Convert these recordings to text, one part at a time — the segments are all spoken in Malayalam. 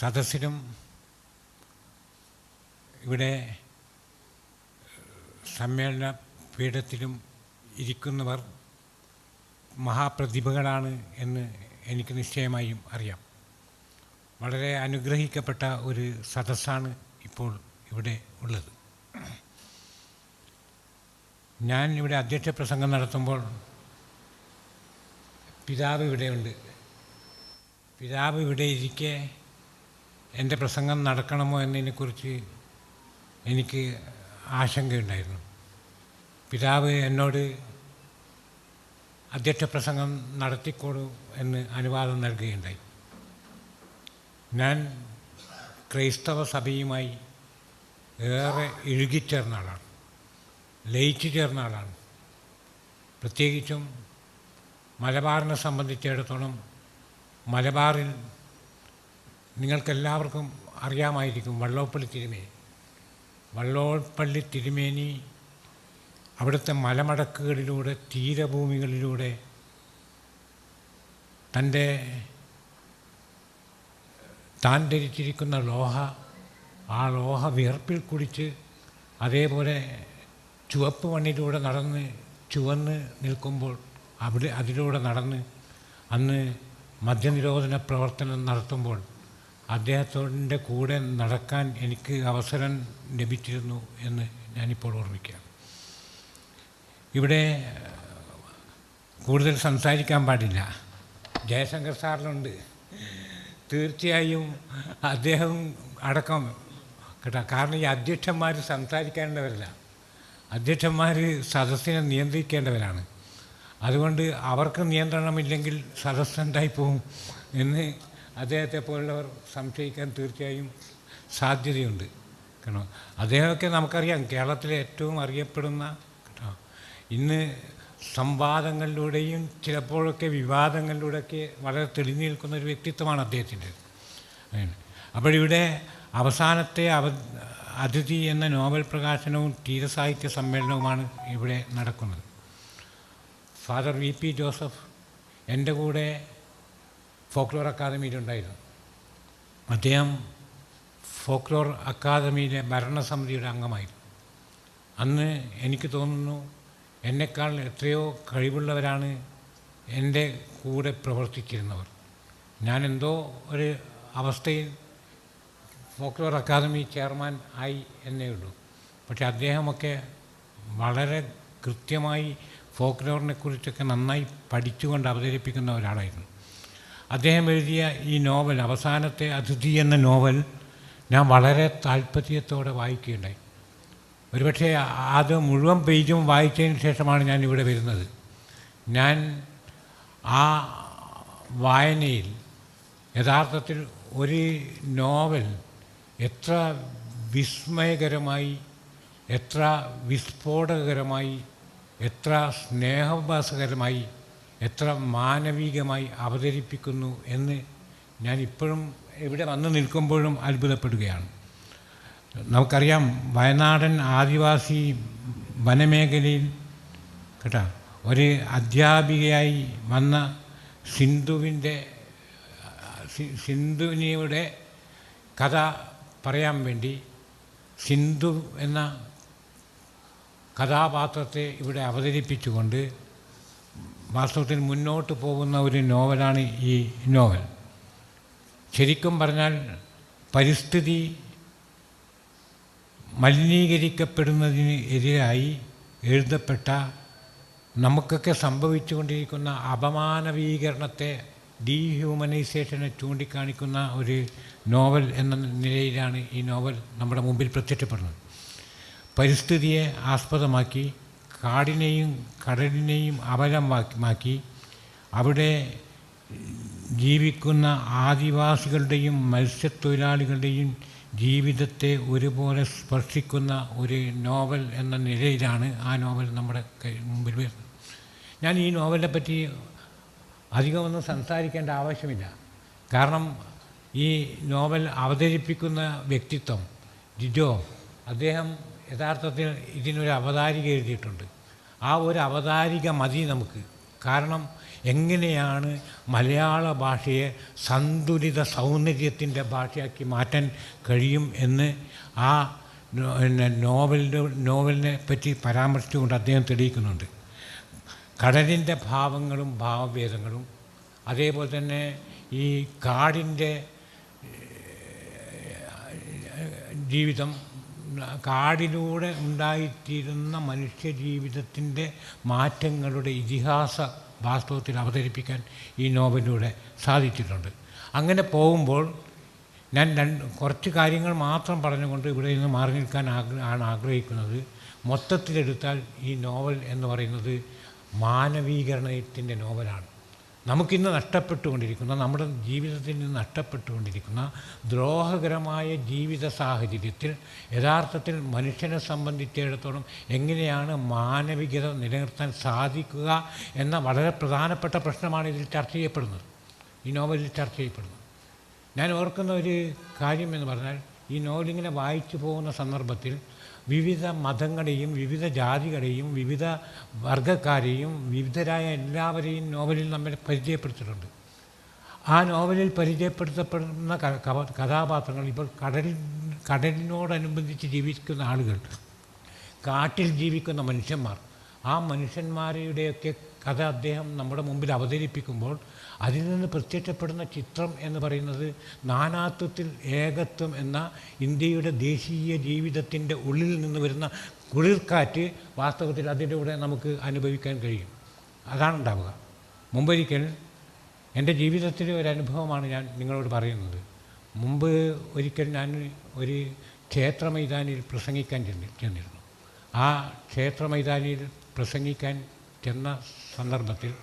സദസ്സിലും ഇവിടെ സമ്മേളന പീഠത്തിലും ഇരിക്കുന്നവർ മഹാപ്രതിഭകളാണ് എന്ന് എനിക്ക് നിശ്ചയമായും അറിയാം. വളരെ അനുഗ്രഹിക്കപ്പെട്ട ഒരു സദസ്സാണ് ഇപ്പോൾ ഇവിടെ ഉള്ളത്. ഞാൻ ഇവിടെ അധ്യക്ഷ പ്രസംഗം നടത്തുമ്പോൾ പിതാവ് ഇവിടെയുണ്ട്. പിതാവ് ഇവിടെ ഇരിക്കെ എന്റെ പ്രസംഗം നടക്കണമോ എന്നതിനെക്കുറിച്ച് എനിക്ക് ആശങ്കയുണ്ടായിരുന്നു. പിതാവ് എന്നോട് അധ്യക്ഷ പ്രസംഗം നടത്തിക്കോളൂ എന്ന് അനുവാദം നൽകുകയുണ്ടായി. ഞാൻ ക്രൈസ്തവ സഭയുമായി ഏറെ ഇഴുകിച്ചേർന്ന ആളാണ്. ലയിച്ചു ചേർന്ന ആളാണ്. പ്രത്യേകിച്ചും മലബാറിനെ സംബന്ധിച്ചിടത്തോളം മലബാറിൽ നിങ്ങൾക്കെല്ലാവർക്കും അറിയാമായിരിക്കും വള്ളോപ്പള്ളി തിരുമേനി. വള്ളോപ്പള്ളി തിരുമേനി അവിടുത്തെ മലമടക്കുകളിലൂടെ തീരഭൂമികളിലൂടെ തന്റെ താൻ ധരിച്ചിരിക്കുന്ന ലോഹ ആ ലോഹ വിയർപ്പിൽ കുടിച്ച് അതേപോലെ ചുവപ്പ് മണ്ണിലൂടെ നടന്ന് ചുവന്ന് നിൽക്കുമ്പോൾ അവിടെ അതിലൂടെ നടന്ന് അന്ന് മദ്യനിരോധന പ്രവർത്തനം നടത്തുമ്പോൾ അദ്ദേഹത്തിന്റെ കൂടെ നടക്കാൻ എനിക്ക് അവസരം ലഭിച്ചിരുന്നു എന്ന് ഞാനിപ്പോൾ ഓർമ്മിക്കാം ഇവിടെ കൂടുതൽ സംസാരിക്കാൻ പാടില്ല. ജയശങ്കർ സാറിനുണ്ട്. തീർച്ചയായും അദ്ദേഹം അടക്കം കേട്ടോ കാരണം ഈ അധ്യക്ഷന്മാർ സംസാരിക്കേണ്ടവരല്ല. അധ്യക്ഷന്മാർ സദസ്സിനെ നിയന്ത്രിക്കേണ്ടവരാണ്. അതുകൊണ്ട് അവർക്ക് നിയന്ത്രണമില്ലെങ്കിൽ സദസ്സ് പോകും എന്ന് അദ്ദേഹത്തെ പോലുള്ളവർ സംശയിക്കാൻ തീർച്ചയായും സാധ്യതയുണ്ട്. കേട്ടോ? അദ്ദേഹമൊക്കെ നമുക്കറിയാം കേരളത്തിലെ ഏറ്റവും അറിയപ്പെടുന്ന കേട്ടോ? ഇന്ന് സംവാദങ്ങളിലൂടെയും ചിലപ്പോഴൊക്കെ വിവാദങ്ങളിലൂടെയൊക്കെ വളരെ തെളിഞ്ഞു നിൽക്കുന്ന ഒരു വ്യക്തിത്വമാണ് അദ്ദേഹത്തിന്റെ. അപ്പോഴിവിടെ അവസാനത്തെ അവ അതിഥി എന്ന നോവൽ പ്രകാശനവും തീരസാഹിത്യ സമ്മേളനവുമാണ് ഇവിടെ നടക്കുന്നത്. ഫാദർ വി പി ജോസഫ് എന്റെ കൂടെ ഫോക്ലോർ അക്കാദമിയിലുണ്ടായിരുന്നു അദ്ദേഹം ഫോക്ലോർ അക്കാദമിയിലെ ഭരണസമിതിയുടെ അംഗമായിരുന്നു. അന്ന് എനിക്ക് തോന്നുന്നു എന്നെക്കാൾ എത്രയോ കഴിവുള്ളവരാണ് എന്റെ കൂടെ പ്രവർത്തിച്ചിരുന്നവർ. ഞാൻ എന്തോ ഒരു അവസ്ഥയിൽ ഫോക്ലോർ അക്കാദമി ചെയർമാൻ ആയി എന്നേ ഉള്ളൂ. പക്ഷെ അദ്ദേഹമൊക്കെ വളരെ കൃത്യമായി ഫോക്ലോറിനെ കുറിച്ചൊക്കെ നന്നായി പഠിച്ചുകൊണ്ട് അവതരിപ്പിക്കുന്ന ഒരാളായിരുന്നു. അദ്ദേഹം എഴുതിയ ഈ നോവൽ അവസാനത്തെ അതിഥി എന്ന നോവൽ ഞാൻ വളരെ താല്പര്യത്തോടെ വായിക്കുകയുണ്ടായി. ഒരുപക്ഷെ അത് മുഴുവൻ പേജും വായിച്ചതിന് ശേഷമാണ് ഞാൻ ഇവിടെ വരുന്നത്. ഞാൻ ആ വായനയിൽ യഥാർത്ഥത്തിൽ ഒരു നോവൽ എത്ര വിസ്മയകരമായി എത്ര വിസ്ഫോടകരമായി എത്ര സ്നേഹോപാസകരമായി എത്ര മാനവികമായി അവതരിപ്പിക്കുന്നു എന്ന് ഞാൻ ഇപ്പോഴും ഇവിടെ വന്ന് നിൽക്കുമ്പോഴും അത്ഭുതപ്പെടുകയാണ്. നമുക്കറിയാം വയനാടൻ ആദിവാസി വനമേഖലയിൽ കേട്ടോ ഒരു അധ്യാപികയായി വന്ന സിന്ധുവിന്റെ സിന്ധുവിനിയുടെ കഥ പറയാൻ വേണ്ടി സിന്ധു എന്ന കഥാപാത്രത്തെ ഇവിടെ അവതരിപ്പിച്ചുകൊണ്ട് വാസ്തവത്തിൽ മുന്നോട്ട് പോകുന്ന ഒരു നോവലാണ് ഈ നോവൽ. ശരിക്കും പറഞ്ഞാൽ പരിസ്ഥിതി മലിനീകരിക്കപ്പെടുന്നതിന് എതിരായി എഴുതപ്പെട്ട നമുക്കൊക്കെ സംഭവിച്ചുകൊണ്ടിരിക്കുന്ന അപമാനവീകരണത്തെ ഡീഹ്യൂമനൈസേഷനെ ചൂണ്ടിക്കാണിക്കുന്ന ഒരു നോവൽ എന്ന നിലയിലാണ് ഈ നോവൽ നമ്മുടെ മുമ്പിൽ പ്രത്യക്ഷപ്പെടുന്നത്. പരിസ്ഥിതിയെ ആസ്പദമാക്കി കാടിനെയും കടലിനെയും അപലമാക്കി അവിടെ ജീവിക്കുന്ന ആദിവാസികളുടെയും മത്സ്യത്തൊഴിലാളികളുടെയും ജീവിതത്തെ ഒരുപോലെ സ്പർശിക്കുന്ന ഒരു നോവൽ എന്ന നിലയിലാണ് ആ നോവൽ നമ്മുടെ മുമ്പിൽ വരുന്നത്. ഞാൻ ഈ നോവലിനെ പറ്റി അധികമൊന്നും സംസാരിക്കേണ്ട ആവശ്യമില്ല. കാരണം ഈ നോവൽ അവതരിപ്പിക്കുന്ന വ്യക്തിത്വം ജിജോ അദ്ദേഹം യഥാർത്ഥത്തിൽ ഇതിനൊരു അവതാരിക എഴുതിയിട്ടുണ്ട്. ആ ഒരു അവതാരിക മതി നമുക്ക്. കാരണം എങ്ങനെയാണ് മലയാള ഭാഷയെ സന്തുലിത സൗന്ദര്യത്തിന്റെ ഭാഷയാക്കി മാറ്റാൻ കഴിയും എന്ന് ആ നോവലിന്റെ നോവലിനെ പറ്റി പരാമർശിച്ചുകൊണ്ട് അദ്ദേഹം തെളിയിക്കുന്നുണ്ട്. കടലിന്റെ ഭാവങ്ങളും ഭാവഭേദങ്ങളും അതേപോലെ തന്നെ ഈ കാടിന്റെ ജീവിതം കാടിലൂടെ ഉണ്ടായിത്തീരുന്ന മനുഷ്യ ജീവിതത്തിന്റെ മാറ്റങ്ങളുടെ ഇതിഹാസ വാസ്തവത്തിൽ അവതരിപ്പിക്കാൻ ഈ നോവലിലൂടെ സാധിച്ചിട്ടുണ്ട്. അങ്ങനെ പോകുമ്പോൾ ഞാൻ രണ്ട് കുറച്ച് കാര്യങ്ങൾ മാത്രം പറഞ്ഞുകൊണ്ട് ഇവിടെ നിന്ന് മാറി നിൽക്കാൻ ആണ് ആഗ്രഹിക്കുന്നത്. മൊത്തത്തിലെടുത്താൽ ഈ നോവൽ എന്ന് പറയുന്നത് മാനവീകരണത്തിന്റെ നോവലാണ്. നമുക്കിന്ന് നഷ്ടപ്പെട്ടുകൊണ്ടിരിക്കുന്ന നമ്മുടെ ജീവിതത്തിൽ നിന്ന് നഷ്ടപ്പെട്ടുകൊണ്ടിരിക്കുന്ന ദ്രോഹകരമായ ജീവിത സാഹചര്യത്തിൽ യഥാർത്ഥത്തിൽ മനുഷ്യനെ സംബന്ധിച്ചിടത്തോളം എങ്ങനെയാണ് മാനവികത നിലനിർത്താൻ സാധിക്കുക എന്ന വളരെ പ്രധാനപ്പെട്ട പ്രശ്നമാണ് ഇതിൽ ചർച്ച ചെയ്യപ്പെടുന്നത്. ഈ നോവലിൽ ചർച്ച ചെയ്യപ്പെടുന്നത്. ഞാൻ ഓർക്കുന്ന ഒരു കാര്യം എന്ന് പറഞ്ഞാൽ ഈ നോവലിങ്ങനെ വായിച്ചു പോകുന്ന സന്ദർഭത്തിൽ വിവിധ മതങ്ങളെയും വിവിധ ജാതികളെയും വിവിധ വർഗക്കാരെയും വിവിധരായ എല്ലാവരെയും നോവലിൽ നമ്മൾ പരിചയപ്പെടുത്തിയിട്ടുണ്ട്. ആ നോവലിൽ പരിചയപ്പെടുത്തപ്പെടുന്ന കഥാപാത്രങ്ങൾ ഇപ്പോൾ കടലിൽ കടലിനോടനുബന്ധിച്ച് ജീവിക്കുന്ന ആളുകൾ കാട്ടിൽ ജീവിക്കുന്ന മനുഷ്യന്മാർ. ആ മനുഷ്യന്മാരുടെയൊക്കെ കഥ അദ്ദേഹം നമ്മുടെ മുമ്പിൽ അവതരിപ്പിക്കുമ്പോൾ അതിൽ നിന്ന് പ്രത്യക്ഷപ്പെടുന്ന ചിത്രം എന്ന് പറയുന്നത് നാനാത്വത്തിൽ ഏകത്വം എന്ന ഇന്ത്യയുടെ ദേശീയ ജീവിതത്തിന്റെ ഉള്ളിൽ നിന്ന് വരുന്ന കുളിർക്കാറ്റ് വാസ്തവത്തിൽ അതിന്റെ കൂടെ നമുക്ക് അനുഭവിക്കാൻ കഴിയും. അതാണ് ഉണ്ടാവുക. മുമ്പൊരിക്കൽ എന്റെ ജീവിതത്തിലെ ഒരു അനുഭവമാണ് ഞാൻ നിങ്ങളോട് പറയുന്നത്. മുമ്പ് ഒരിക്കൽ ഞാൻ ഒരു ക്ഷേത്ര മൈതാനിയിൽ പ്രസംഗിക്കാൻ ചെന്നി ചെന്നിരുന്നു. ആ ക്ഷേത്ര മൈതാനിയിൽ പ്രസംഗിക്കാൻ ചെന്ന സന്ദർഭത്തിൽ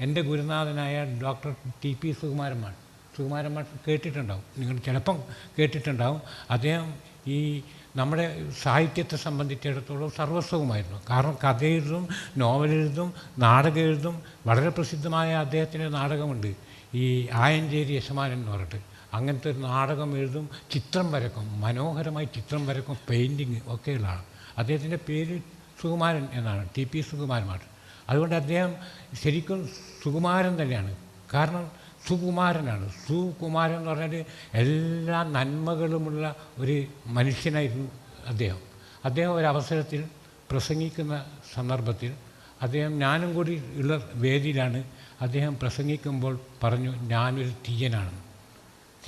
എന്റെ ഗുരുനാഥനായ ഡോക്ടർ ടി പി സുകുമാരന്മാർ സുകുമാരന്മാർ കേട്ടിട്ടുണ്ടാവും. നിങ്ങൾ ചിലപ്പം കേട്ടിട്ടുണ്ടാവും. അദ്ദേഹം ഈ നമ്മുടെ സാഹിത്യത്തെ സംബന്ധിച്ചിടത്തോളം സർവസ്വവുമായിരുന്നു. കാരണം കഥ എഴുതും നോവൽ എഴുതും നാടകം എഴുതും വളരെ പ്രസിദ്ധമായ അദ്ദേഹത്തിന്റെ നാടകമുണ്ട്. ഈ ആയഞ്ചേരി യശമാനൻ എന്ന് പറഞ്ഞിട്ട്. അങ്ങനത്തെ ഒരു നാടകം എഴുതും ചിത്രം വരക്കും മനോഹരമായി ചിത്രം വരക്കും പെയിന്റിങ് ഒക്കെയുള്ളതാണ് അദ്ദേഹത്തിന്റെ പേര് സുകുമാരൻ എന്നാണ് ടി പി സുകുമാരന്മാർ. അതുകൊണ്ട് അദ്ദേഹം ശരിക്കും സുകുമാരൻ തന്നെയാണ്. കാരണം സുകുമാരനാണ്. സുകുമാരൻ എന്ന് പറഞ്ഞാൽ എല്ലാ നന്മകളുമുള്ള ഒരു മനുഷ്യനായിരുന്നു അദ്ദേഹം. അദ്ദേഹം ഒരവസരത്തിൽ പ്രസംഗിക്കുന്ന സന്ദർഭത്തിൽ അദ്ദേഹം ഞാനും കൂടി ഉള്ള വേദിയിലാണ് അദ്ദേഹം പ്രസംഗിക്കുമ്പോൾ പറഞ്ഞു ഞാനൊരു തീയനാണ്.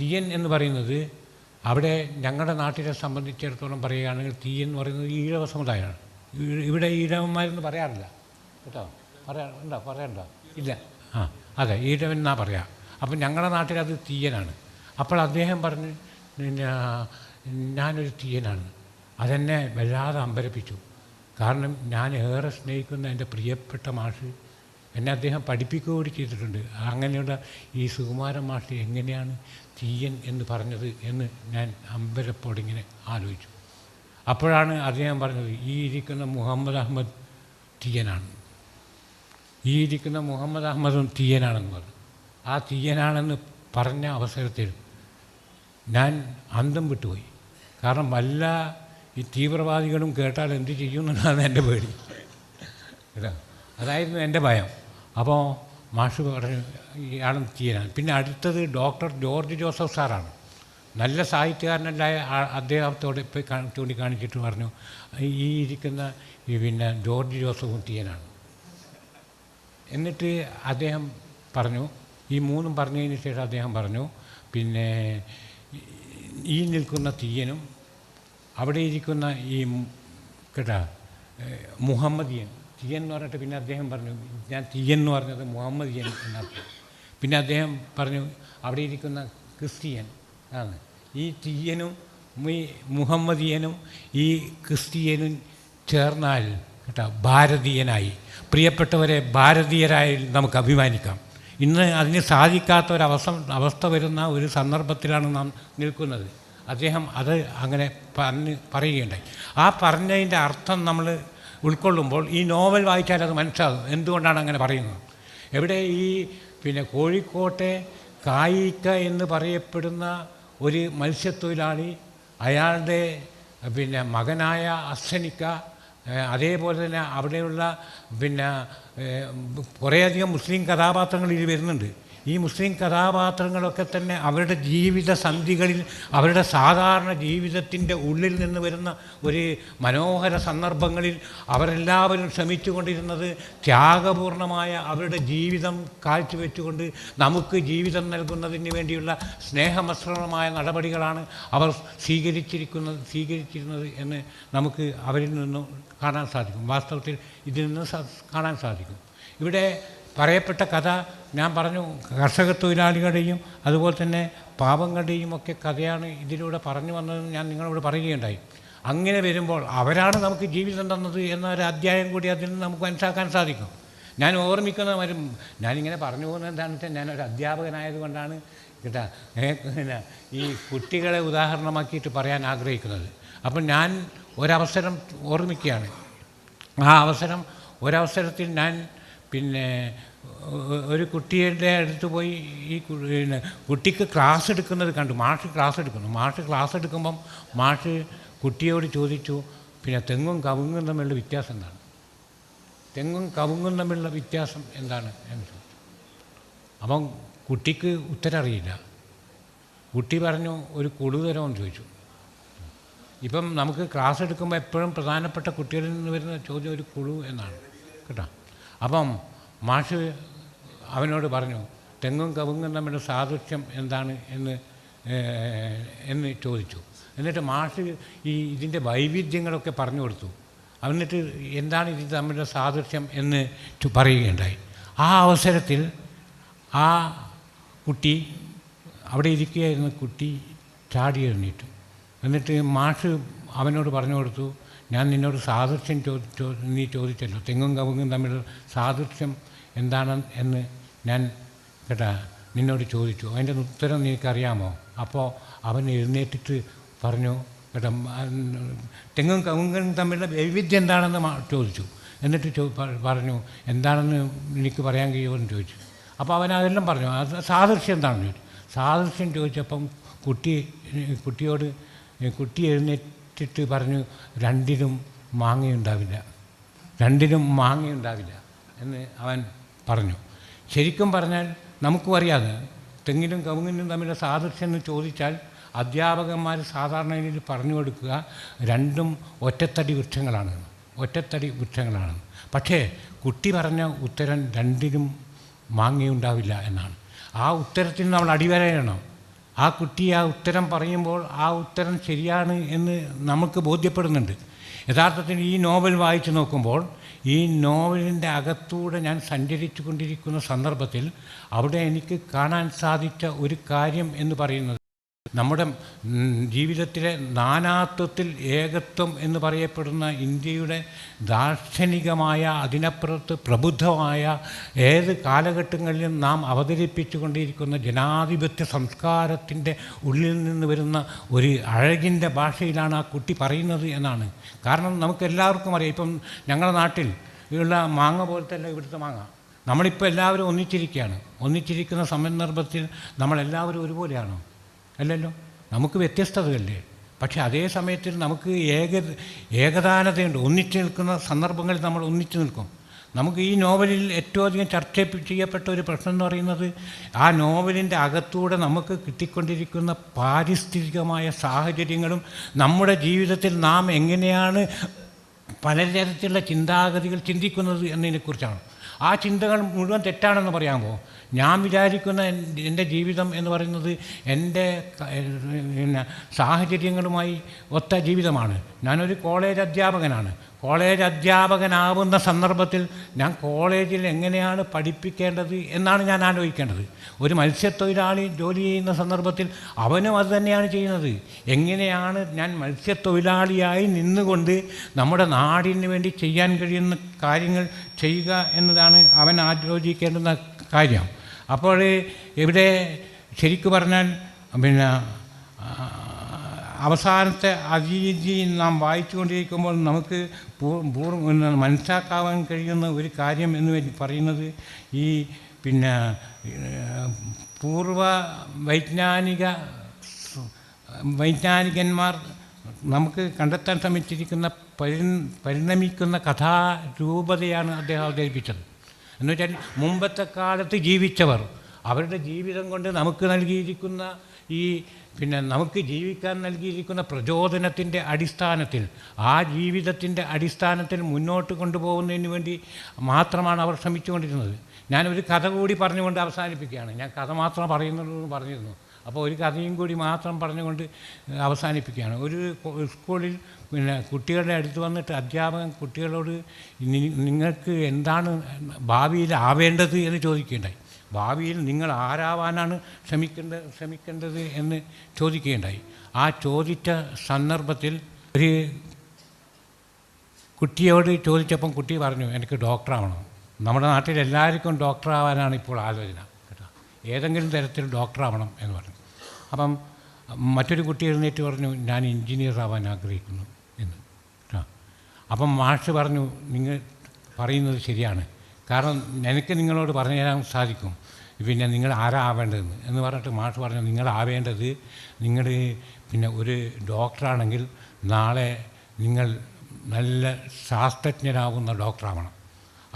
തീയൻ എന്ന് പറയുന്നത് അവിടെ ഞങ്ങളുടെ നാട്ടിലെ സംബന്ധിച്ചിടത്തോളം പറയുകയാണെങ്കിൽ തീയൻ എന്ന് പറയുന്നത് ഈഴവ സമുദായമാണ്. ഇവിടെ ഈഴവന്മാരെന്ന് പറയാറില്ല. കേട്ടോ? പറയാ ഉണ്ടോ? പറയണ്ടോ ഇല്ല. ആ അതെ ഈഴവൻ എന്നാ പറയാം? അപ്പം ഞങ്ങളുടെ നാട്ടിൽ അത് തീയനാണ്. അപ്പോൾ അദ്ദേഹം പറഞ്ഞ് ഞാനൊരു തീയനാണ്. അതെന്നെ വല്ലാതെ അമ്പരപ്പിച്ചു. കാരണം ഞാൻ ഏറെ സ്നേഹിക്കുന്ന എന്റെ പ്രിയപ്പെട്ട മാഷ് എന്നെ അദ്ദേഹം പഠിപ്പിക്കുക കൂടി ചെയ്തിട്ടുണ്ട്. അങ്ങനെയുള്ള ഈ സുകുമാരൻ മാഷ് എങ്ങനെയാണ് തീയൻ എന്ന് പറഞ്ഞത് എന്ന് ഞാൻ അമ്പരപ്പോടിങ്ങനെ ആലോചിച്ചു. അപ്പോഴാണ് അദ്ദേഹം പറഞ്ഞത് ഈ ഇരിക്കുന്ന മുഹമ്മദ് അഹമ്മദ് തീയനാണ്. ഈ ഇരിക്കുന്ന മുഹമ്മദ് അഹമ്മദും തീയനാണെന്ന് പറഞ്ഞു. ആ തീയനാണെന്ന് പറഞ്ഞ അവസരത്തിൽ ഞാൻ അന്തം വിട്ടുപോയി. കാരണം വല്ല ഈ തീവ്രവാദികളും കേട്ടാൽ എന്ത് ചെയ്യുമെന്നുള്ളതാണ് എന്റെ പേടി. കേട്ടോ? അതായിരുന്നു എന്റെ ഭയം. അപ്പോൾ മാഷ് പറഞ്ഞു ഇയാളും തീയനാണ്. പിന്നെ അടുത്തത് ഡോക്ടർ ജോർജ് ജോസഫ് സാറാണ്. നല്ല സാഹിത്യകാരനല്ലായ അദ്ദേഹത്തോടെ അദ്ദേഹത്തോട് ഇപ്പോൾ ചൂണ്ടിക്കാണിച്ചിട്ട് പറഞ്ഞു ഈ ഇരിക്കുന്ന പിന്നെ ജോർജ് ജോസഫും തീയനാണ്. എന്നിട്ട് അദ്ദേഹം പറഞ്ഞു ഈ മൂന്നും പറഞ്ഞതിന് ശേഷം അദ്ദേഹം പറഞ്ഞു പിന്നെ ഈ നിൽക്കുന്ന തീയനും അവിടെ ഇരിക്കുന്ന ഈ കേട്ടാ മുഹമ്മദിയൻ തീയൻ എന്ന് പറഞ്ഞിട്ട് പിന്നെ അദ്ദേഹം പറഞ്ഞു ഞാൻ തീയൻ എന്ന് പറഞ്ഞത് മുഹമ്മദിയൻ എന്നർത്ഥം പിന്നെ അദ്ദേഹം പറഞ്ഞു അവിടെ ഇരിക്കുന്ന ക്രിസ്ത്യൻ ആണ്. ഈ തീയനും ഈ മുഹമ്മദിയനും ഈ ക്രിസ്ത്യനും ചേർന്നാൽ കേട്ടോ ഭാരതീയനായി. പ്രിയപ്പെട്ടവരെ ഭാരതീയരായി നമുക്ക് അഭിമാനിക്കാം. ഇന്ന് അതിന് സാധിക്കാത്ത ഒരവസ്ഥ അവസ്ഥ വരുന്ന ഒരു സന്ദർഭത്തിലാണ് നാം നിൽക്കുന്നത്. അദ്ദേഹം അത് അങ്ങനെ പറഞ്ഞ് പറയുകയുണ്ടായി. ആ പറഞ്ഞതിന്റെ അർത്ഥം നമ്മൾ ഉൾക്കൊള്ളുമ്പോൾ ഈ നോവൽ വായിച്ചാൽ അത് മനസ്സിലാകും. എന്തുകൊണ്ടാണ് അങ്ങനെ പറയുന്നത്? എവിടെ ഈ പിന്നെ കോഴിക്കോട്ടെ കായിക്ക എന്ന് പറയപ്പെടുന്ന ഒരു മത്സ്യത്തൊഴിലാളി അയാളുടെ പിന്നെ മകനായ അസ്സനിക്ക അതേപോലെ തന്നെ അവിടെയുള്ള പിന്നെ കുറേയധികം മുസ്ലിം കഥാപാത്രങ്ങൾ ഇതിൽ വരുന്നുണ്ട്. ഈ മുസ്ലിം കഥാപാത്രങ്ങളൊക്കെ തന്നെ അവരുടെ ജീവിത സന്ധികളിൽ അവരുടെ സാധാരണ ജീവിതത്തിന്റെ ഉള്ളിൽ നിന്ന് വരുന്ന ഒരു മനോഹര സന്ദർഭങ്ങളിൽ അവരെല്ലാവരും ശ്രമിച്ചുകൊണ്ടിരുന്നത് ത്യാഗപൂർണമായ അവരുടെ ജീവിതം കാഴ്ചവെച്ചുകൊണ്ട് നമുക്ക് ജീവിതം നൽകുന്നതിന് വേണ്ടിയുള്ള സ്നേഹമസ്രമായ നടപടികളാണ് അവർ സ്വീകരിച്ചിരിക്കുന്നത് സ്വീകരിച്ചിരുന്നത് എന്ന് നമുക്ക് അവരിൽ നിന്നും കാണാൻ സാധിക്കും. വാസ്തവത്തിൽ ഇതിൽ നിന്ന് കാണാൻ സാധിക്കും. ഇവിടെ പറയപ്പെട്ട കഥ ഞാൻ പറഞ്ഞു കർഷക തൊഴിലാളികളുടെയും അതുപോലെ തന്നെ പാവങ്ങളുടെയും ഒക്കെ കഥയാണ് ഇതിലൂടെ പറഞ്ഞു വന്നതെന്ന് ഞാൻ നിങ്ങളോട് പറയുകയുണ്ടായി. അങ്ങനെ വരുമ്പോൾ അവരാണ് നമുക്ക് ജീവിതം തന്നത് എന്ന ഒരു അധ്യായം കൂടി അതിൽ നിന്ന് നമുക്ക് മനസ്സിലാക്കാൻ സാധിക്കും. ഞാൻ ഓർമ്മിക്കുന്ന വരും ഞാനിങ്ങനെ പറഞ്ഞു പോകുന്നത് എന്താണെന്ന് വെച്ചാൽ ഞാനൊരു അധ്യാപകനായതുകൊണ്ടാണ് കേട്ടാ ഈ കുട്ടികളെ ഉദാഹരണമാക്കിയിട്ട് പറയാൻ ആഗ്രഹിക്കുന്നത്. അപ്പം ഞാൻ ഒരവസരം ഓർമ്മിക്കുകയാണ്. ആ അവസരം ഒരവസരത്തിൽ ഞാൻ പിന്നെ ഒരു കുട്ടിയുടെ അടുത്ത് പോയി ഈ കുട്ടിക്ക് ക്ലാസ് എടുക്കുന്നത് കണ്ടു. മാഷ് ക്ലാസ് എടുക്കുന്നു. മാഷ് ക്ലാസ് എടുക്കുമ്പം മാഷ് കുട്ടിയോട് ചോദിച്ചു പിന്നെ തെങ്ങും കവുങ്ങും തമ്മിലുള്ള വ്യത്യാസം എന്താണ്? തെങ്ങും കവുങ്ങും തമ്മിലുള്ള വ്യത്യാസം എന്താണ്? എന്ന് ചോദിച്ചു. അപ്പം കുട്ടിക്ക് ഉത്തരം അറിയില്ല കുട്ടി പറഞ്ഞു ഒരു കുളു തരമെന്ന് ചോദിച്ചു. ഇപ്പം നമുക്ക് ക്ലാസ് എടുക്കുമ്പോൾ എപ്പോഴും പ്രധാനപ്പെട്ട കുട്ടികളിൽ നിന്ന് വരുന്ന ചോദ്യം ഒരു കുഴു എന്നാണ്. കേട്ടോ? അപ്പം മാഷ് അവനോട് പറഞ്ഞു തെങ്ങും കവുങ്ങും തമ്മിലുള്ള സാദൃശ്യം എന്താണ്? എന്ന് എന്ന് ചോദിച്ചു. എന്നിട്ട് മാഷ് ഈ ഇതിന്റെ വൈവിധ്യങ്ങളൊക്കെ പറഞ്ഞു കൊടുത്തു. എന്നിട്ട് എന്താണ് ഇത് തമ്മിലുള്ള സാദൃശ്യം എന്ന് പറയുകയുണ്ടായി. ആ അവസരത്തിൽ ആ കുട്ടി അവിടെ ഇരിക്കുകയായിരുന്ന കുട്ടി ചാടി എഴുന്നേറ്റു. എന്നിട്ട് മാഷ് അവനോട് പറഞ്ഞു കൊടുത്തു ഞാൻ നിന്നോട് സാദൃശ്യം ചോദിച്ചോ നീ ചോദിച്ചല്ലോ തെങ്ങും കവുങ്ങും തമ്മിൽ സാദൃശ്യം എന്താണ് എന്ന് ഞാൻ കേട്ടാ നിന്നോട് ചോദിച്ചു. അതിന്റെ ഉത്തരം നിനക്കറിയാമോ? അപ്പോൾ അവൻ എഴുന്നേറ്റിട്ട് പറഞ്ഞു കേട്ടോ തെങ്ങും കവുങ്ങും തമ്മിലുള്ള വൈവിധ്യം എന്താണെന്ന് ചോദിച്ചു. എന്നിട്ട് ചോ പറഞ്ഞു എന്താണെന്ന് എനിക്ക് പറയാൻ കഴിയുമോ എന്ന് ചോദിച്ചു. അപ്പോൾ അവൻ അതെല്ലാം പറഞ്ഞു അത് സാദൃശ്യം എന്താണെന്ന് ചോദിച്ചു. സാദൃശ്യം ചോദിച്ചപ്പം കുട്ടി കുട്ടിയോട് കുട്ടി എഴുന്നേറ്റിട്ട് പറഞ്ഞു രണ്ടിനും മാങ്ങയുണ്ടാവില്ല. രണ്ടിനും മാങ്ങയുണ്ടാവില്ല. എന്ന് അവൻ പറഞ്ഞു. ശരിക്കും പറഞ്ഞാൽ നമുക്കും അറിയാതെ തെങ്ങിനും കവുങ്ങിനും തമ്മിലെ സാദൃശ്യം എന്ന് ചോദിച്ചാൽ അധ്യാപകന്മാർ സാധാരണ രീതിയിൽ പറഞ്ഞു കൊടുക്കുക രണ്ടും ഒറ്റത്തടി വൃക്ഷങ്ങളാണ്. ഒറ്റത്തടി വൃക്ഷങ്ങളാണ്. പക്ഷേ കുട്ടി പറഞ്ഞ ഉത്തരം രണ്ടിനും മാങ്ങയുണ്ടാവില്ല എന്നാണ്. ആ ഉത്തരത്തിന് നമ്മൾ അടിവരയണം. ആ കുട്ടി ആ ഉത്തരം പറയുമ്പോൾ ആ ഉത്തരം ശരിയാണ് എന്ന് നമുക്ക് ബോധ്യപ്പെടുന്നുണ്ട്. യഥാർത്ഥത്തിൽ ഈ നോവൽ വായിച്ചു നോക്കുമ്പോൾ ഈ നോവലിന്റെ അകത്തൂടെ ഞാൻ സഞ്ചരിച്ചു കൊണ്ടിരിക്കുന്ന സന്ദർഭത്തിൽ അവിടെ എനിക്ക് കാണാൻ സാധിച്ച ഒരു കാര്യം എന്ന് പറയുന്നത് നമ്മുടെ ജീവിതത്തിലെ നാനാത്വത്തിൽ ഏകത്വം എന്ന് പറയപ്പെടുന്ന ഇന്ത്യയുടെ ദാർശനികമായ അതിനപ്പുറത്ത് പ്രബുദ്ധമായ ഏത് കാലഘട്ടങ്ങളിലും നാം അവതരിപ്പിച്ചു കൊണ്ടിരിക്കുന്ന ജനാധിപത്യ സംസ്കാരത്തിന്റെ ഉള്ളിൽ നിന്ന് വരുന്ന ഒരു അഴകിന്റെ ഭാഷയിലാണ് ആ കുട്ടി പറയുന്നത് എന്നാണ്. കാരണം നമുക്കെല്ലാവർക്കും അറിയാം. ഇപ്പം ഞങ്ങളുടെ നാട്ടിൽ ഉള്ള മാങ്ങ പോലത്തെ ഇവിടുത്തെ മാങ്ങ. നമ്മളിപ്പോൾ എല്ലാവരും ഒന്നിച്ചിരിക്കുകയാണ്. ഒന്നിച്ചിരിക്കുന്ന സന്ദർഭത്തിൽ നമ്മളെല്ലാവരും ഒരുപോലെയാണോ? അല്ലല്ലോ? നമുക്ക് വ്യത്യസ്തതയല്ലേ? പക്ഷേ അതേ സമയത്തിൽ നമുക്ക് ഏക ഏകദാനതയുണ്ട് ഒന്നിച്ചു നിൽക്കുന്ന സന്ദർഭങ്ങളിൽ നമ്മൾ ഒന്നിച്ചു നിൽക്കും. നമുക്ക് ഈ നോവലിൽ ഏറ്റവും അധികം ചർച്ച ചെയ്യപ്പെട്ട ഒരു പ്രശ്നം എന്ന് പറയുന്നത് ആ നോവലിന്റെ അകത്തൂടെ നമുക്ക് കിട്ടിക്കൊണ്ടിരിക്കുന്ന പാരിസ്ഥിതികമായ സാഹചര്യങ്ങളും നമ്മുടെ ജീവിതത്തിൽ നാം എങ്ങനെയാണ് പലതരത്തിലുള്ള ചിന്താഗതികൾ ചിന്തിക്കുന്നത് എന്നതിനെക്കുറിച്ചാണ്. ആ ചിന്തകൾ മുഴുവൻ തെറ്റാണെന്ന് പറയാമോ? ഞാൻ വിചാരിക്കുന്ന എന്റെ ജീവിതം എന്ന് പറയുന്നത് എന്റെ പിന്നെ സാഹചര്യങ്ങളുമായി ഒത്ത ജീവിതമാണ്. ഞാനൊരു കോളേജ് അധ്യാപകനാണ്. കോളേജ് അധ്യാപകനാവുന്ന സന്ദർഭത്തിൽ ഞാൻ കോളേജിൽ എങ്ങനെയാണ് പഠിപ്പിക്കേണ്ടത് എന്നാണ് ഞാൻ ആലോചിക്കേണ്ടത്. ഒരു മത്സ്യത്തൊഴിലാളി ജോലി ചെയ്യുന്ന സന്ദർഭത്തിൽ അവനും അത് തന്നെയാണ് ചെയ്യുന്നത്. എങ്ങനെയാണ് ഞാൻ മത്സ്യത്തൊഴിലാളിയായി നിന്നുകൊണ്ട് നമ്മുടെ നാടിന് വേണ്ടി ചെയ്യാൻ കഴിയുന്ന കാര്യങ്ങൾ ചെയ്യുക എന്നതാണ് അവൻ ആലോചിക്കേണ്ടുന്ന കാര്യം. അപ്പോൾ ഇവിടെ ശരിക്കു പറഞ്ഞാൽ പിന്നെ അവസാനത്തെ അതിഥി നാം വായിച്ചുകൊണ്ടിരിക്കുമ്പോൾ നമുക്ക് മനസ്സിലാക്കാൻ കഴിയുന്ന ഒരു കാര്യം എന്ന് പറയുന്നത് ഈ പിന്നെ പൂർവ വൈജ്ഞാനിക വൈജ്ഞാനികന്മാർ നമുക്ക് കണ്ടെത്താൻ ശ്രമിച്ചിരിക്കുന്ന പരി പരിണമിക്കുന്ന കഥാരൂപതയാണ് അദ്ദേഹം അവതരിപ്പിച്ചത്. എന്ന് വെച്ചാൽ മുമ്പത്തെ കാലത്ത് ജീവിച്ചവർ അവരുടെ ജീവിതം കൊണ്ട് നമുക്ക് നൽകിയിരിക്കുന്ന ഈ പിന്നെ നമുക്ക് ജീവിക്കാൻ നൽകിയിരിക്കുന്ന പ്രചോദനത്തിന്റെ അടിസ്ഥാനത്തിൽ ആ ജീവിതത്തിന്റെ അടിസ്ഥാനത്തിൽ മുന്നോട്ട് കൊണ്ടുപോകുന്നതിന് വേണ്ടി മാത്രമാണ് അവർ ശ്രമിച്ചുകൊണ്ടിരുന്നത്. ഞാനൊരു കഥ കൂടി പറഞ്ഞുകൊണ്ട് അവസാനിപ്പിക്കുകയാണ്. ഞാൻ കഥ മാത്രം പറയുന്നുള്ളൂ എന്ന് പറഞ്ഞിരുന്നു. അപ്പോൾ ഒരു കഥയും കൂടി മാത്രം പറഞ്ഞുകൊണ്ട് അവസാനിപ്പിക്കുകയാണ്. ഒരു സ്കൂളിൽ പിന്നെ കുട്ടികളുടെ അടുത്ത് വന്നിട്ട് അധ്യാപകൻ കുട്ടികളോട് നിങ്ങൾക്ക് എന്താണ് ഭാവിയിൽ ആവേണ്ടത്? എന്ന് ചോദിക്കുകയുണ്ടായി. ഭാവിയിൽ നിങ്ങൾ ആരാവാനാണ് ശ്രമിക്കേണ്ട ശ്രമിക്കേണ്ടത്? എന്ന് ചോദിക്കുകയുണ്ടായി. ആ ചോദിച്ച സന്ദർഭത്തിൽ ഒരു കുട്ടിയോട് ചോദിച്ചപ്പം കുട്ടി പറഞ്ഞു എനിക്ക് ഡോക്ടറാവണം. നമ്മുടെ നാട്ടിൽ എല്ലാവർക്കും ഡോക്ടറാവാനാണ് ഇപ്പോൾ ആലോചന. കേട്ടോ. ഏതെങ്കിലും തരത്തിൽ ഡോക്ടറാവണം എന്ന് പറഞ്ഞു. അപ്പം മറ്റൊരു കുട്ടി എഴുന്നേറ്റ് പറഞ്ഞു ഞാൻ എഞ്ചിനീയർ ആവാൻ ആഗ്രഹിക്കുന്നു എന്ന്. കേട്ടോ അപ്പം മാഷ് പറഞ്ഞു നിങ്ങൾ പറയുന്നത് ശരിയാണ്. കാരണം എനിക്ക് നിങ്ങളോട് പറഞ്ഞു തരാൻ സാധിക്കും. പിന്നെ നിങ്ങൾ ആരാ ആവേണ്ടതെന്ന്? എന്ന് പറഞ്ഞിട്ട് മാഷ് പറഞ്ഞു നിങ്ങളാവേണ്ടത് നിങ്ങൾ പിന്നെ ഒരു ഡോക്ടറാണെങ്കിൽ നാളെ നിങ്ങൾ നല്ല ശാസ്ത്രജ്ഞരാകുന്ന ഡോക്ടറാവണം.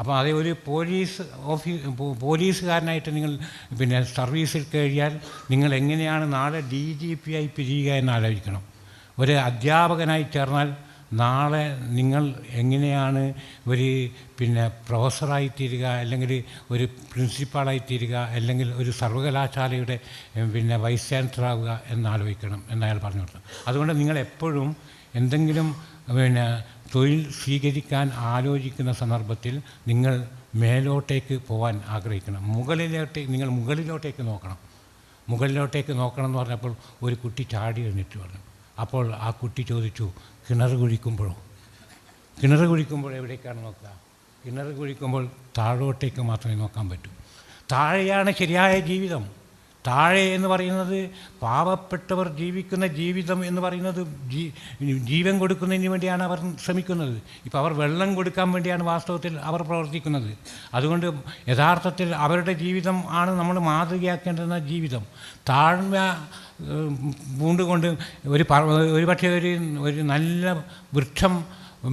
അപ്പോൾ അതേ ഒരു പോലീസ് ഓഫീസ് പോലീസുകാരനായിട്ട് നിങ്ങൾ പിന്നെ സർവീസിൽ കഴിയാൽ നിങ്ങൾ എങ്ങനെയാണ് നാളെ ഡി ജി പി ആയി പിരിയുക എന്ന് ആലോചിക്കണം. ഒരു അധ്യാപകനായി ചേർന്നാൽ നാളെ നിങ്ങൾ എങ്ങനെയാണ് ഒരു പിന്നെ പ്രൊഫസറായി തീരുക അല്ലെങ്കിൽ ഒരു പ്രിൻസിപ്പാളായി തീരുക അല്ലെങ്കിൽ ഒരു സർവകലാശാലയുടെ പിന്നെ വൈസ് ചാൻസലറാവുക എന്നാലോചിക്കണം എന്നയാൾ പറഞ്ഞു കൊടുത്തു. അതുകൊണ്ട് നിങ്ങൾ എപ്പോഴും എന്തെങ്കിലും പിന്നെ തൊഴിൽ സ്വീകരിക്കാൻ ആലോചിക്കുന്ന സന്ദർഭത്തിൽ നിങ്ങൾ മേലോട്ടേക്ക് പോകാൻ ആഗ്രഹിക്കണം. മുകളിലോട്ടേക്ക് നിങ്ങൾ മുകളിലോട്ടേക്ക് നോക്കണം. മുകളിലോട്ടേക്ക് നോക്കണം എന്ന് പറഞ്ഞപ്പോൾ ഒരു കുട്ടി ചാടി എഴുന്നിട്ട് പറഞ്ഞു അപ്പോൾ ആ കുട്ടി ചോദിച്ചു കിണർ കുഴിക്കുമ്പോഴോ? കിണർ കുഴിക്കുമ്പോൾ എവിടേക്കാണ് നോക്കുക? കിണർ കുഴിക്കുമ്പോൾ താഴോട്ടേക്ക് മാത്രമേ നോക്കാൻ പറ്റൂ. താഴെയാണ് ശരിയായ ജീവിതം. താഴെ എന്ന് പറയുന്നത് പാവപ്പെട്ടവർ ജീവിക്കുന്ന ജീവിതം എന്ന് പറയുന്നത് ജീവൻ കൊടുക്കുന്നതിന് വേണ്ടിയാണ് അവർ ശ്രമിക്കുന്നത്. ഇപ്പോൾ അവർ വെള്ളം കൊടുക്കാൻ വേണ്ടിയാണ് വാസ്തവത്തിൽ അവർ പ്രവർത്തിക്കുന്നത്. അതുകൊണ്ട് യഥാർത്ഥത്തിൽ അവരുടെ ജീവിതം ആണ് നമ്മൾ മാതൃകയാക്കേണ്ടുന്ന ജീവിതം. താഴ്മ പൂണ്ടുകൊണ്ട് ഒരു ഒരു പക്ഷേ ഒരു ഒരു നല്ല വൃക്ഷം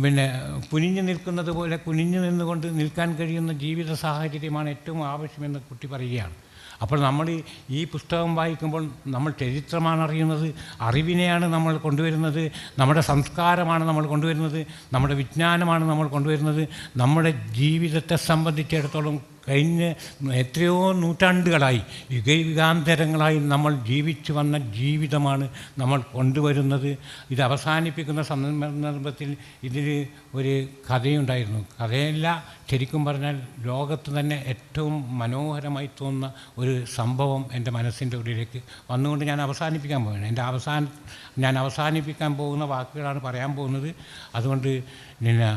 പിന്നെ കുനിഞ്ഞു നിൽക്കുന്നത് പോലെ കുനിഞ്ഞു നിന്നുകൊണ്ട് നിൽക്കാൻ കഴിയുന്ന ജീവിത സാഹചര്യമാണ് ഏറ്റവും ആവശ്യമെന്ന് കുട്ടി പറയുകയാണ്. അപ്പോൾ നമ്മൾ ഈ- പുസ്തകം വായിക്കുമ്പോൾ നമ്മൾ ചരിത്രമാണ് അറിയുന്നത് അറിവിനെയാണ് നമ്മൾ കൊണ്ടുവരുന്നത് നമ്മുടെ സംസ്കാരമാണ് നമ്മൾ കൊണ്ടുവരുന്നത് നമ്മുടെ വിജ്ഞാനമാണ് നമ്മൾ കൊണ്ടുവരുന്നത് നമ്മുടെ ജീവിതത്തെ സംബന്ധിച്ചിടത്തോളം കഴിഞ്ഞ എത്രയോ നൂറ്റാണ്ടുകളായി യുഗയുഗാന്തരങ്ങളായി നമ്മൾ ജീവിച്ചു വന്ന ജീവിതമാണ് നമ്മൾ കൊണ്ടുവരുന്നത്. ഇത് അവസാനിപ്പിക്കുന്ന സന്ദർഭത്തിൽ ഇതിൽ ഒരു കഥയുണ്ടായിരുന്നു. കഥയല്ല ശരിക്കും പറഞ്ഞാൽ ലോകത്ത് തന്നെ ഏറ്റവും മനോഹരമായി തോന്നുന്ന ഒരു സംഭവം എന്റെ മനസ്സിന്റെ ഉള്ളിലേക്ക് വന്നുകൊണ്ട് ഞാൻ അവസാനിപ്പിക്കാൻ പോവുകയാണ്. എന്റെ അവസാന ഞാൻ അവസാനിപ്പിക്കാൻ പോകുന്ന വാക്കുകളാണ് പറയാൻ പോകുന്നത്. അതുകൊണ്ട് പിന്നെ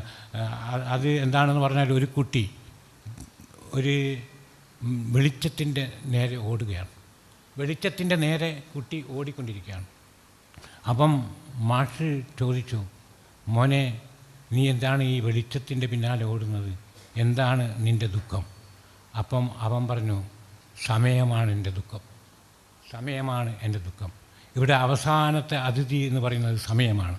അത് എന്താണെന്ന് പറഞ്ഞാൽ ഒരു കുട്ടി. ഒരു വെളിച്ചത്തിന്റെ നേരെ ഓടുകയാണ്. വെളിച്ചത്തിന്റെ നേരെ കുട്ടി ഓടിക്കൊണ്ടിരിക്കുകയാണ്. അപ്പം മാഷ് ചോദിച്ചു മോനെ നീ എന്താണ് ഈ വെളിച്ചത്തിന്റെ പിന്നാലെ ഓടുന്നത്? എന്താണ് നിന്റെ ദുഃഖം? അപ്പം അവൻ പറഞ്ഞു സമയമാണ് എന്റെ ദുഃഖം. സമയമാണ് എന്റെ ദുഃഖം. ഇവിടെ അവസാനത്തെ അതിഥി എന്ന് പറയുന്നത് സമയമാണ്.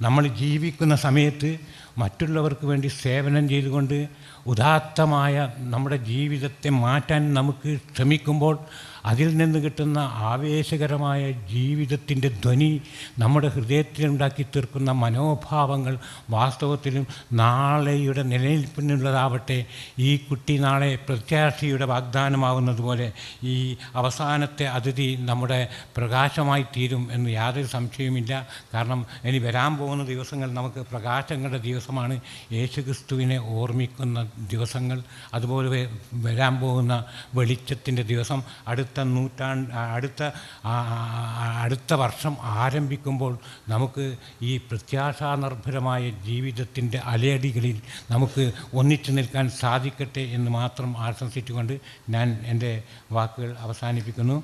നമ്മൾ ജീവിക്കുന്ന സമയത്ത് മറ്റുള്ളവർക്ക് വേണ്ടി സേവനം ചെയ്തുകൊണ്ട് ഉദാത്തമായ നമ്മുടെ ജീവിതത്തെ മാറ്റാൻ നമുക്ക് ശ്രമിക്കുമ്പോൾ അതിൽ നിന്ന് കിട്ടുന്ന ആവേശകരമായ ജീവിതത്തിന്റെ ധ്വനി നമ്മുടെ ഹൃദയത്തിലുണ്ടാക്കി തീർക്കുന്ന മനോഭാവങ്ങൾ വാസ്തവത്തിലും നാളെയുടെ നിലനിൽപ്പിനുള്ളതാവട്ടെ ഈ കുട്ടി നാളെ പ്രത്യാശയുടെ വാഗ്ദാനമാകുന്നത് പോലെ ഈ അവസാനത്തെ അതിഥി നമ്മുടെ പ്രകാശമായി തീരും എന്ന് യാതൊരു സംശയവുമില്ല. കാരണം ഇനി വരാൻ പോകുന്ന ദിവസങ്ങൾ നമുക്ക് പ്രകാശങ്ങളുടെ ദിവസമാണ്. യേശുക്രിസ്തുവിനെ ഓർമ്മിക്കുന്ന ദിവസങ്ങൾ അതുപോലെ വരാൻ പോകുന്ന വെളിച്ചത്തിന്റെ ദിവസം അടുത്ത നൂറ്റാണ്ട് അടുത്ത ആ, ആ, അടുത്ത വർഷം ആരംഭിക്കുമ്പോൾ നമുക്ക് ഈ പ്രത്യാശാനിർഭരമായ ജീവിതത്തിന്റെ അലയടികളിൽ നമുക്ക് ഒന്നിച്ചു നിൽക്കാൻ സാധിക്കട്ടെ എന്ന് മാത്രം ആശംസിച്ചുകൊണ്ട് ഞാൻ എന്റെ വാക്കുകൾ അവസാനിപ്പിക്കുന്നു.